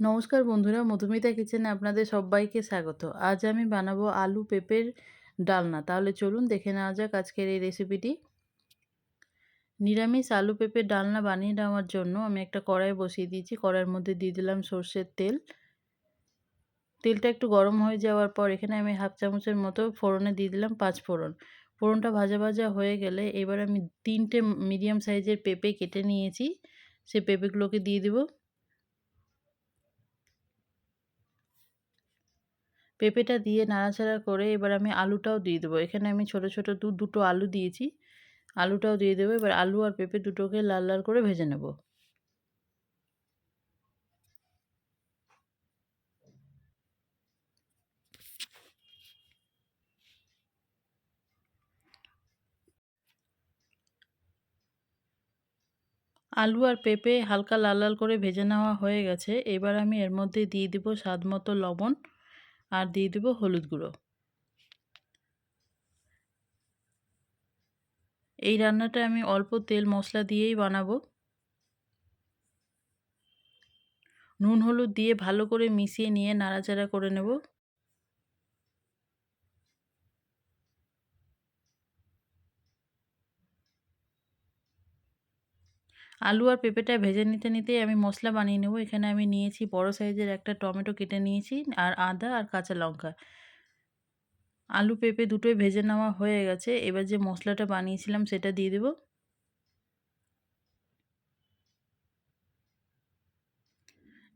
নমস্কার বন্ধুরা, মধুমিতা কিচেনে আপনাদের সবাইকে স্বাগত। আজ আমি বানাবো আলু পেঁপের ডালনা। তাহলে চলুন দেখে নেওয়া যাক আজকের এই রেসিপিটি নিরামিষ আলু পেঁপের ডালনা বানিয়ে নেওয়ার জন্য আমি একটা কড়াই বসিয়ে দিয়েছি। কড়াইয়ের মধ্যে দিয়ে দিলাম সর্ষের তেল। তেলটা একটু গরম হয়ে যাওয়ার পর এখানে আমি হাফ চামচের মতো ফোড়নে দিয়ে দিলাম পাঁচ ফোড়ন। ফোড়নটা ভাজা ভাজা হয়ে গেলে এবার আমি তিনটে মিডিয়াম সাইজের পেঁপে কেটে নিয়েছি। সে পেঁপেগুলোকে দিয়ে দেবো। পেঁপেটা দিয়ে নাড়াচাড়া করে এবার আমি আলুটাও দিয়ে দেবো। এখানে আমি ছোট ছোট দু, দুটো আলু দিয়েছি। আলুটাও দিয়ে দেবো। এবার আলু আর পেঁপে দুটোকে লাল লাল করে ভেজে নেব। আলু আর পেঁপে হালকা লাল লাল করে ভেজে নেওয়া হয়ে গেছে। এবার আমি এর মধ্যে দিয়ে দেবো স্বাদ মতো লবণ। আর দিয়ে দেবো হলুদ গুঁড়ো। এই রান্নাটা আমি অল্প তেল মশলা দিয়েই বানাবো। নুন, হলুদ দিয়ে ভালো করে মিশিয়ে নিয়ে নাড়াচাড়া করে নেব। আলু আর পেঁপেটা ভেজে নিতে, নিতেই আমি মশলা বানিয়ে নেব। এখানে আমি নিয়েছি বড় সাইজের একটা টমেটো কেটে নিয়েছি আর আদা আর কাঁচা লঙ্কা। আলু, পেঁপে দুটোই ভেজে নেওয়া হয়ে গেছে। এবার যে মশলাটা বানিয়েছিলাম সেটা দিয়ে দেব।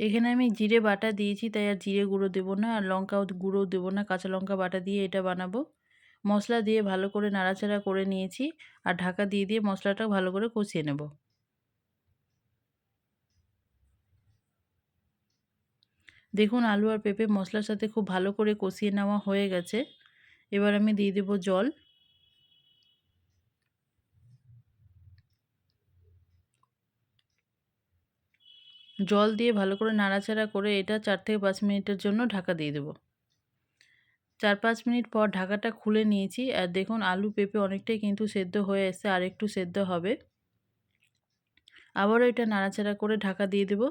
এখানে আমি জিরে বাটা দিয়েছি, তাই আর জিরে গুঁড়ো দেবো না, আর লঙ্কাও গুঁড়ো দেবো না, কাঁচা লঙ্কা বাটা দিয়ে এটা বানাবো। মশলা দিয়ে ভালো করে নাড়াচাড়া করে নিয়েছি, আর ঢাকা দিয়ে দিয়ে মশলাটা ভালো করে কষিয়ে নেব। দেখুন আলু আর পেঁপে মশলার সাথে খুব ভালো করে কষিয়ে নেওয়া হয়ে গেছে। এবার আমি দিয়ে দেব জল। জল দিয়ে ভালো করে নাড়াচাড়া করে এটা চার থেকে পাঁচ মিনিটের জন্য ঢাকা দিয়ে দেবো। চার পাঁচ মিনিট পর ঢাকাটা খুলে নিয়েছি। আর দেখুন আলু, পেঁপে অনেকটাই কিন্তু সেদ্ধ হয়ে এসে আর একটু সেদ্ধ হবে। আবারও এটা নাড়াচাড়া করে ঢাকা দিয়ে দেবো।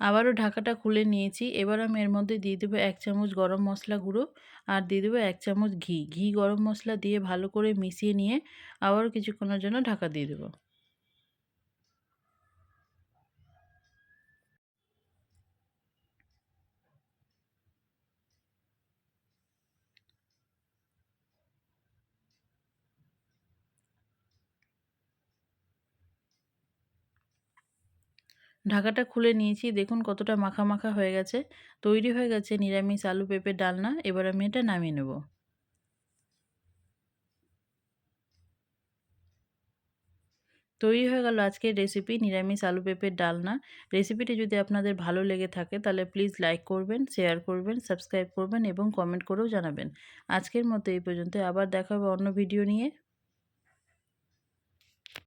আবারও ঢাকাটা খুলে নিয়েছি। এবার আমি এর মধ্যে দিয়ে দেবো এক চামচ গরম মশলা গুঁড়ো আর দিয়ে দেবো এক চামচ ঘি। ঘি গরম মশলা দিয়ে ভালো করে মিশিয়ে নিয়ে আবারও কিছুক্ষণের জন্য ঢাকা দিয়ে দেবো। ঢাকাটা খুলে নিয়েছি। দেখুন কতটা মাখা মাখা হয়ে গেছে। তৈরি হয়ে গেছে নিরামিষ আলু পেঁপের ডালনা। এবার আমি এটা নামিয়ে নেব। তৈরি হয়ে গেল আজকের রেসিপি নিরামিষ আলু পেঁপের ডালনা। রেসিপিটি যদি আপনাদের ভালো লেগে থাকে, তাহলে প্লিজ লাইক করবেন শেয়ার করবেন সাবস্ক্রাইব করবেন এবং কমেন্ট করেও জানাবেন। আজকের মতো এই পর্যন্ত আবার দেখা হবে অন্য ভিডিও নিয়ে।